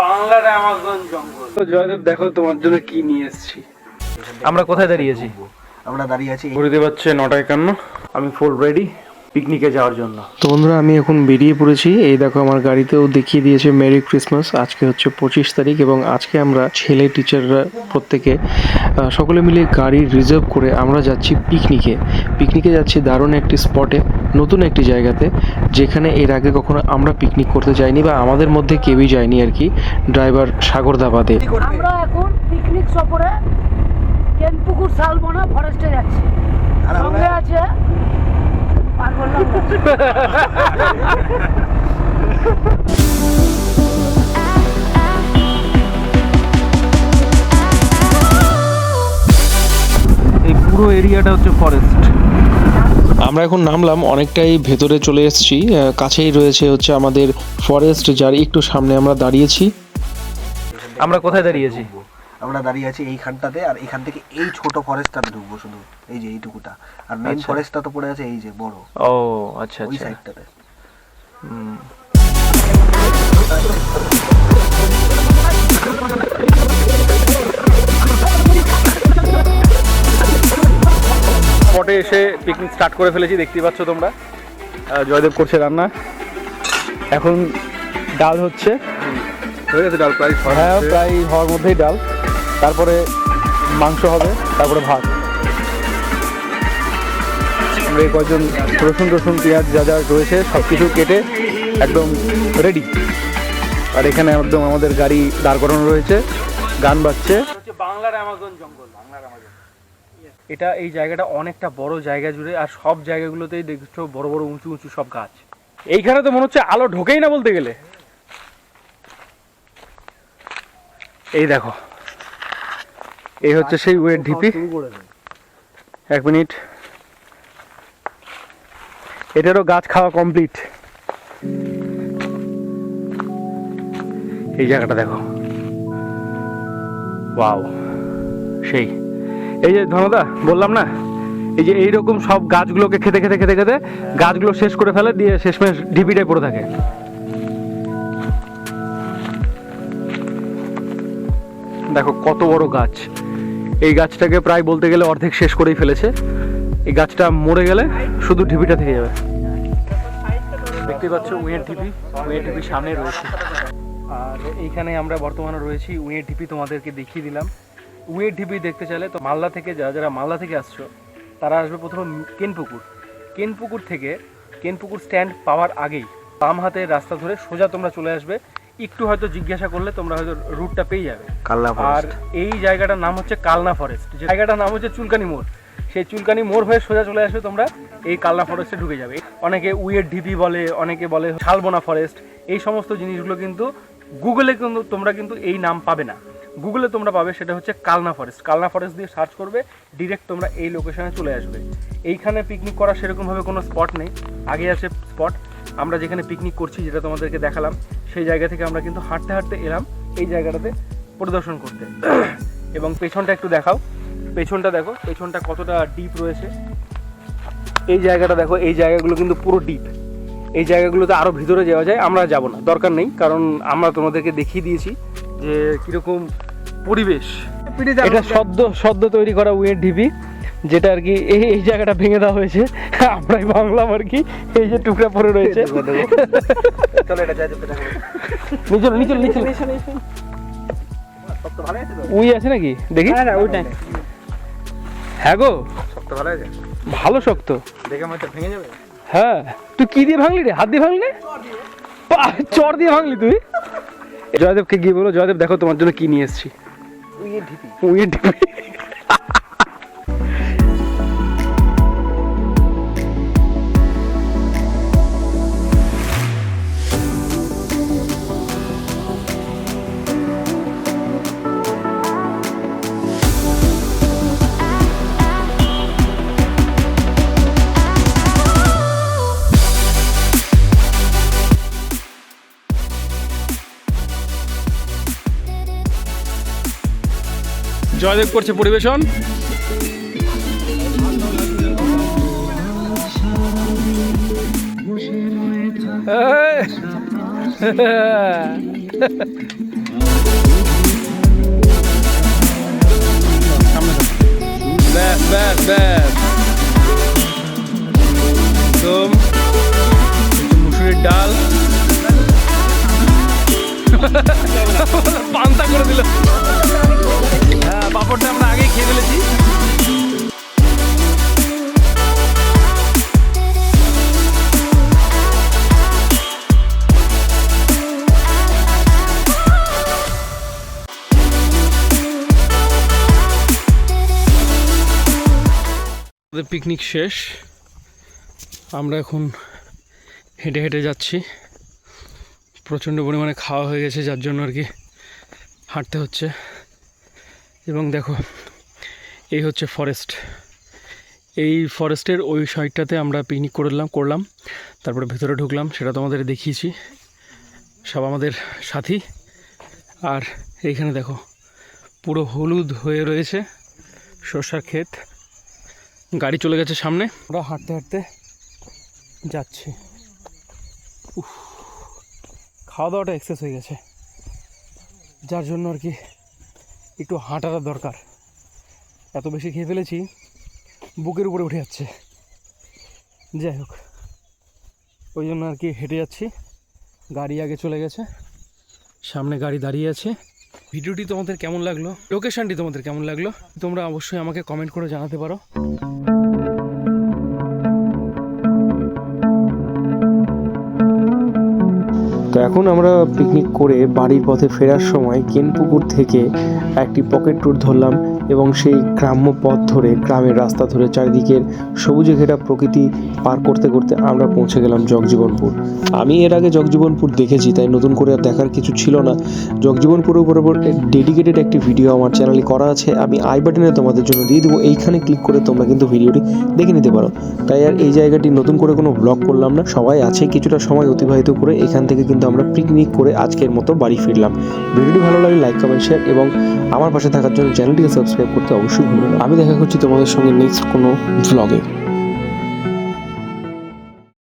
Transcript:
বাংলার অ্যামাজন জঙ্গল। জয়দেব দেখো তোমার জন্য কি নিয়ে এসেছি। আমরা কোথায় দাঁড়িয়েছি আমরা দাঁড়িয়ে আছি ঘুরে পাচ্ছে নটা একান্ন। আমি ফুল রেডি পিকনিকে যাওয়ার জন্য। তো বন্ধুরা আমি এখন বেরিয়ে পড়েছি। এই দেখো আমার গাড়িতেও দেখিয়ে দিয়েছে মেরি ক্রিসমাস। আজকে হচ্ছে পঁচিশ তারিখ এবং আজকে আমরা ছেলে টিচাররা প্রত্যেকে সকলে মিলে গাড়ি রিজার্ভ করে আমরা যাচ্ছি পিকনিকে। পিকনিকে যাচ্ছি দারুণ একটি স্পটে নতুন একটি জায়গাতে যেখানে এর আগে কখনো আমরা পিকনিক করতে যাইনি বা আমাদের মধ্যে কেউই যায়নি আর কি ড্রাইভার সাগর দাবাদে আমরা এখন পিকনিক সফরে কেনপুকুর শালবনা ফরেস্টে যাচ্ছি। সঙ্গে আছে না। এই পুরো এরিয়াটা হচ্ছে ফরেস্ট আমরা এখন নামলাম অনেকটাই ভেতরে চলে এসেছি। কাছেই রয়েছে হচ্ছে আমাদের ফরেস্ট যার একটু সামনে আমরা দাঁড়িয়েছি। আমরা কোথায় দাঁড়িয়েছি? আমরা দাঁড়িয়ে আছি এইখানটাতে আর এখান থেকে এই ছোট ফরেস্টটাতে ঢুকবো শুধু এই যে এইটুকুটা। আর মেইন আচ্ছা। ফরেস্টটা তো পড়ে আছে এই যে বড়। ও আচ্ছা ওই আচ্ছা। সাইডটাতে হুম। স্পটে এসে পিকনিক স্টার্ট করে ফেলেছি দেখতেই পাচ্ছ তোমরা। জয়দেব করছে রান্না। এখন ডাল হচ্ছে। হয়ে গেছে ডাল প্রায় হ্যাঁ প্রায় হওয়ার মধ্যেই ডাল। তারপরে মাংস হবে, তারপরে ভাত। আমরা এই কজন রসুন রসুন, পেঁয়াজ যা যা রয়েছে সব কিছু কেটে একদম রেডি আর এখানে একদম আমাদের গাড়ি দাঁড় করানো রয়েছে, গান বাজছে। বাংলার অ্যামাজন জঙ্গল, বাংলার অ্যামাজন। এটা এই জায়গাটা অনেকটা বড় জায়গা জুড়ে, আর সব জায়গাগুলোতেই দেখছ বড় বড়, উঁচু উঁচু সব গাছ। এইখানে তো মনে হচ্ছে আলো ঢোকেই না বলতে গেলে। এই দেখো এই হচ্ছে সেই ওয়েট ঢিপি। এক মিনিট। এটারও গাছ খাওয়া কমপ্লিট এই জায়গাটা দেখো। ওয়াও সেই। এই যে ধনদা বললাম না? এই যে এইরকম সব গাছগুলোকে খেতে খেতে খেতে খেতে গাছগুলো শেষ করে ফেলে দিয়ে শেষমেশ ঢিপিটাই পড়ে থাকে। দেখো কত বড় গাছ। এই গাছটাকে প্রায় বলতে গেলে অর্ধেক শেষ করেই ফেলেছে। এই গাছটা মরে গেলে শুধু ঢিপিটা থেকে যাবে। দেখতে পাচ্ছ উইয়ের ঢিপি উইয়ের ঢিপি সামনে রয়েছে। আর এইখানে আমরা বর্তমানে রয়েছি, উইয়ের ঢিপি তোমাদেরকে দেখিয়ে দিলাম। উইয়ের ঢিপি দেখতে চাইলে তো মালদা থেকে যারা যারা মালদা থেকে আসছো, তারা আসবে প্রথম কেনপুকুর। কেনপুকুর থেকে, কেনপুকুর স্ট্যান্ড পাওয়ার আগেই বাম হাতের রাস্তা ধরে সোজা তোমরা চলে আসবে একটু হয়তো জিজ্ঞাসা করলে তোমরা হয়তো রুটটা পেয়ে যাবে। কাল্লা আর এই জায়গাটার নাম হচ্ছে কালনা ফরেস্ট যে জায়গাটার নাম হচ্ছে চুলকানি মোড়। সেই চুলকানি মোড় হয়ে সোজা চলে আসবে তোমরা এই কালনা ফরেস্টে ঢুকে যাবে। অনেকে উইয়ের ঢিপি বলে অনেকে বলে শালবোনা ফরেস্ট এই সমস্ত জিনিসগুলো কিন্তু গুগলে কিন্তু তোমরা কিন্তু এই নাম পাবে না। গুগলে তোমরা পাবে সেটা হচ্ছে কালনা ফরেস্ট কালনা ফরেস্ট দিয়ে সার্চ করবে ডিরেক্ট তোমরা এই লোকেশনে চলে আসবে। এইখানে পিকনিক করার সেরকমভাবে কোনো স্পট নেই। আগে আছে স্পট আমরা যেখানে পিকনিক করছি যেটা তোমাদেরকে দেখালাম সেই জায়গা থেকে আমরা কিন্তু হাঁটতে হাঁটতে এলাম এই জায়গাটাতে পরিদর্শন করতে। এবং পেছনটা একটু দেখাও। পেছনটা দেখো পেছনটা কতটা ডিপ রয়েছে। এই জায়গাটা দেখো এই জায়গাগুলো কিন্তু পুরো ডিপ এই জায়গাগুলোতে আরও ভিতরে যাওয়া যায় আমরা যাব না দরকার নেই কারণ আমরা তোমাদেরকে দেখিয়ে দিয়েছি যে কীরকম পরিবেশ। এটা সদ্য সদ্য তৈরি করা উইয়ের ঢিপি যেটা আর কি এই এই জায়গাটা ভেঙে দেওয়া হয়েছে। আমরাই ভাঙলাম আর কি এই যে টুকরা পড়ে রয়েছে। নিচল নিচল নিচল উই আছে নাকি? দেখি। হ্যাঁ গো। সব ভালো আছে? ভালো শক্ত। দেখে ভেঙে যাবে। হ্যাঁ। তুই কি দিয়ে ভাঙলি রে? হাত দিয়ে ভাঙলি? চর দিয়ে ভাঙলি তুই? জয়দেবকে গিয়ে বলো জয়দেব দেখো তোমার জন্য কি নিয়ে এসছি। উইয়ের ঢিপি। উইয়ের ঢিপি। জয়দেব করছে পরিবেশন। ব্যাস ব্যাস ব্যাস মুসুরির ডাল পান্তা করে দিল হ্যাঁ পাপড়টা আমরা আগেই খেয়ে ফেলেছি। আমাদের পিকনিক শেষ। আমরা এখন হেঁটে হেঁটে যাচ্ছি। প্রচণ্ড পরিমাণে খাওয়া হয়ে গেছে, যার জন্য আর কি হাঁটতে হচ্ছে। এবং দেখো, এই হচ্ছে ফরেস্ট এই ফরেস্টের ওই সাইডটাতে আমরা পিকনিক করলাম করলাম, তারপরে ভেতরে ঢুকলাম, সেটা তোমাদের দেখিয়েছি। সব আমাদের সাথী। আর এইখানে দেখো, পুরো হলুদ হয়ে রয়েছে সর্ষার ক্ষেত। গাড়ি চলে গেছে সামনে। আমরা হাঁটতে হাঁটতে যাচ্ছি। খাওয়া দাওয়াটা এক্সেস হয়ে গেছে। যার জন্য আর কি একটু হাঁটাটা দরকার। এত বেশি খেয়ে ফেলেছি, বুকের উপরে উঠে যাচ্ছে। যাই হোক, ওই জন্য আর কি হেঁটে যাচ্ছি। গাড়ি আগে চলে গেছে, সামনে গাড়ি দাঁড়িয়ে আছে। ভিডিওটি তোমাদের কেমন লাগল? লোকেশানটি তোমাদের কেমন লাগল? তোমরা অবশ্যই আমাকে কমেন্ট করে জানাতে পারো। এখন আমরা পিকনিক করে বাড়ির পথে ফেরার সময় কেনপুকুর থেকে একটি পকেট ট্যুর ধরলাম। এবং সেই গ্রাম্য পথ ধরে, গ্রামের রাস্তা ধরে চারিদিকের সবুজে ঘেরা প্রকৃতি পার করতে করতে আমরা পৌঁছে গেলাম জগজীবনপুর। আমি এর আগে জগজীবনপুর দেখেছি, তাই নতুন করে আর দেখার কিছু ছিল না। জগজীবনপুরের উপর ডেডিকেটেড একটি ভিডিও আমার চ্যানেলে করা আছে। আমি আই বাটনে তোমাদের জন্য দিয়ে দেবো। এইখানে ক্লিক করে তোমরা কিন্তু ভিডিওটি দেখে নিতে পারো। তাই আর এই জায়গাটি নতুন করে কোনো ব্লগ করলাম না। সবাই আছে, কিছুটা সময় অতিবাহিত করে এখান থেকে কিন্তু আমরা পিকনিক করে আজকের মতো বাড়ি ফিরলাম। ভিডিওটি ভালো লাগলে লাইক কমেন্ট শেয়ার এবং আমার পাশে থাকার জন্য চ্যানেলটিকে সাবস্ক্রাইব করতে অবশ্যই ভুলবেন আমি দেখা করছি তোমাদের সঙ্গে নেক্সট কোনো ব্লগে